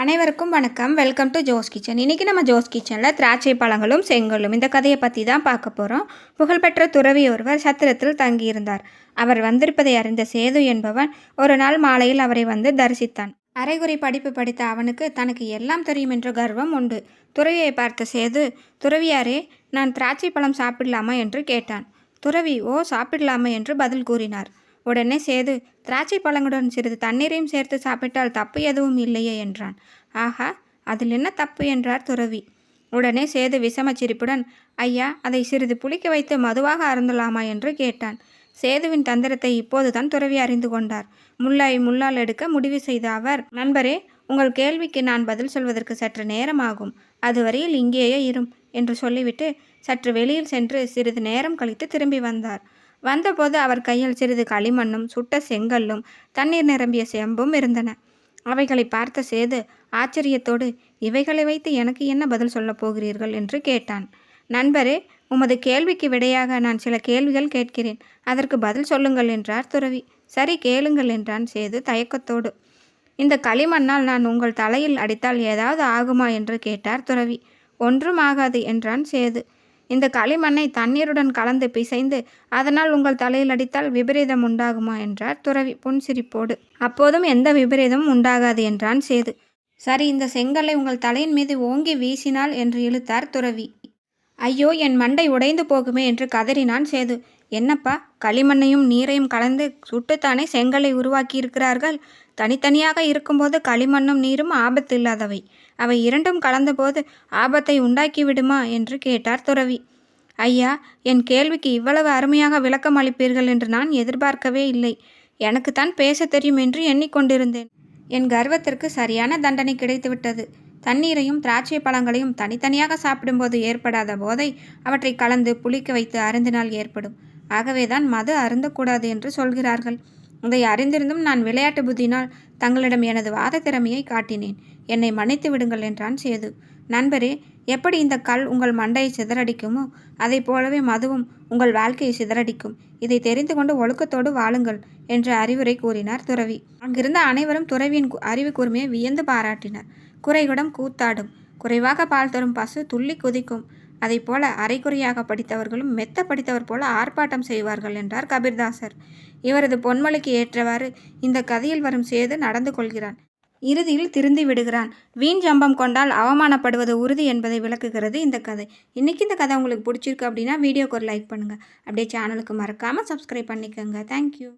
அனைவருக்கும் வணக்கம். Welcome to Jose kitchen இன்றைக்கி நம்ம ஜோஸ் கிச்சனில் திராட்சை பழங்களும் செங்கலும் இந்த கதையை பற்றி தான் பார்க்க போகிறோம் புகழ்பெற்ற துறவி ஒருவர் சத்திரத்தில் தங்கியிருந்தார். அவர் வந்திருப்பதை அறிந்த சேது என்பவன் ஒரு நாள் மாலையில் அவரை வந்து தரிசித்தான். அரைகுறை படிப்பு படித்த அவனுக்கு தனக்கு எல்லாம் தெரியும் என்ற கர்வம் உண்டு. துறவியை பார்த்த சேது துறவியாரே நான் திராட்சை பழம் சாப்பிடலாமா? என்று கேட்டான். துறவி ஓ சாப்பிடலாமா என்று பதில் கூறினார். உடனே சேது திராட்சை பழங்களுடன் சிறிது தண்ணீரையும் சேர்த்து சாப்பிட்டால் தப்பு எதுவும் இல்லையே என்றான். ஆஹா அதில் என்ன தப்பு என்றார் துறவி. உடனே சேது விஷமச்சிரிப்புடன் ஐயா அதை சிறிது புளிக்க வைத்து மதுவாக அருந்தலாமா என்று கேட்டான். சேதுவின் தந்திரத்தை இப்போதுதான் துறவி அறிந்து கொண்டார். முல்லாய் முள்ளால் எடுக்க முடிவு செய்த அவர் நண்பரே உங்கள் கேள்விக்கு நான் பதில் சொல்வதற்கு சற்று நேரமாகும். அதுவரையில் இங்கேயே இரும் என்று சொல்லிவிட்டு சற்று வெளியில் சென்று சிறிது நேரம் கழித்து திரும்பி வந்தார். வந்தபோது அவர் கையில் சிறிது களிமண்ணும் சுட்ட செங்கல்லும் தண்ணீர் நிரம்பிய செம்பும் இருந்தன. அவைகளை பார்த்த சேது ஆச்சரியத்தோடு இவைகளை வைத்து எனக்கு என்ன பதில் சொல்லப் போகிறீர்கள்? என்று கேட்டான். நண்பரே உமது கேள்விக்கு விடையாக நான் சில கேள்விகள் கேட்கிறேன். அதற்கு பதில் சொல்லுங்கள் என்றார் துறவி. சரி கேளுங்கள் என்றான் சேது தயக்கத்தோடு. இந்த களிமண்ணால் நான் உங்கள் தலையில் அடித்தால் ஏதாவது ஆகுமா? என்று கேட்டார் துறவி. ஒன்றும் ஆகாது என்றான் சேது. இந்த களிமண்ணை தண்ணீருடன் கலந்து பிசைந்து அதனால் உங்கள் தலையில் அடித்தால் விபரீதம் உண்டாகுமா என்றார் துறவி. புன்சிரிப்போடு அப்போதும் எந்த விபரீதமும் உண்டாகாது என்றான் சேது. சரி இந்த செங்கலை உங்கள் தலையின் மீது ஓங்கி வீசினால் என்று இழுத்தார் துறவி. ஐயோ என் மண்டை உடைந்து போகுமே என்று கதறினான் சேது. என்னப்பா களிமண்ணையும் நீரையும் கலந்து சுட்டுத்தானே செங்கலை உருவாக்கியிருக்கிறார்கள்? தனித்தனியாக இருக்கும்போது களிமண்ணும் நீரும் ஆபத்து இல்லாதவை அவை இரண்டும் கலந்தபோது ஆபத்தை உண்டாக்கி விடுமா என்று கேட்டார் துறவி. ஐயா என் கேள்விக்கு இவ்வளவு அருமையாக விளக்கம் அளிப்பீர்கள் என்று நான் எதிர்பார்க்கவே இல்லை. எனக்குத்தான் பேச தெரியும் என்று எண்ணிக்கொண்டிருந்தேன். என் கர்வத்திற்கு சரியான தண்டனை கிடைத்துவிட்டது. தண்ணீரையும் திராட்சை பழங்களையும் தனித்தனியாக சாப்பிடும்போது ஏற்படாத போதை அவற்றை கலந்து புளிக்க வைத்து அருந்தினால் ஏற்படும். ஆகவேதான் மது அருந்தக்கூடாது என்று சொல்கிறார்கள். இதை அறிந்திருந்தும் நான் விளையாட்டு புத்தினால் தங்களிடம் எனது வாத திறமையை காட்டினேன். என்னை மன்னித்து விடுங்கள் என்றான் சேது. நண்பரே எப்படி இந்த கல் உங்கள் மண்டையை சிதறடிக்குமோ அதை போலவே மதுவும் உங்கள் வாழ்க்கையை சிதறடிக்கும். இதை தெரிந்து கொண்டு ஒழுக்கத்தோடு வாழுங்கள் என்ற அறிவுரை கூறினார் துறவி. அங்கிருந்த அனைவரும் துறவியின் அறிவு கூர்மையை வியந்து பாராட்டினர். குறைகுடம் கூத்தாடும். குறைவாக பால் தரும் பசு துள்ளி குதிக்கும். அதை போல அரைக்குறையாக படித்தவர்களும் மெத்த படித்தவர் போல ஆர்ப்பாட்டம் செய்வார்கள் என்றார் கபீர்தாசர். இவரது பொன்மொழிக்கு ஏற்றவாறு இந்த கதையில் வரும் சேது நடந்து கொள்கிறான். இறுதியில் திருந்தி விடுகிறான். வீண் ஜம்பம் கொண்டால் அவமானப்படுவது உறுதி என்பதை விளக்குகிறது இந்த கதை. இன்றைக்கி இந்த கதை உங்களுக்கு பிடிச்சிருக்கு அப்படின்னா வீடியோக்கு ஒரு லைக் பண்ணுங்கள் அப்படியே சேனலுக்கு மறக்காமல் சப்ஸ்கிரைப் பண்ணிக்கோங்க. தேங்க்யூ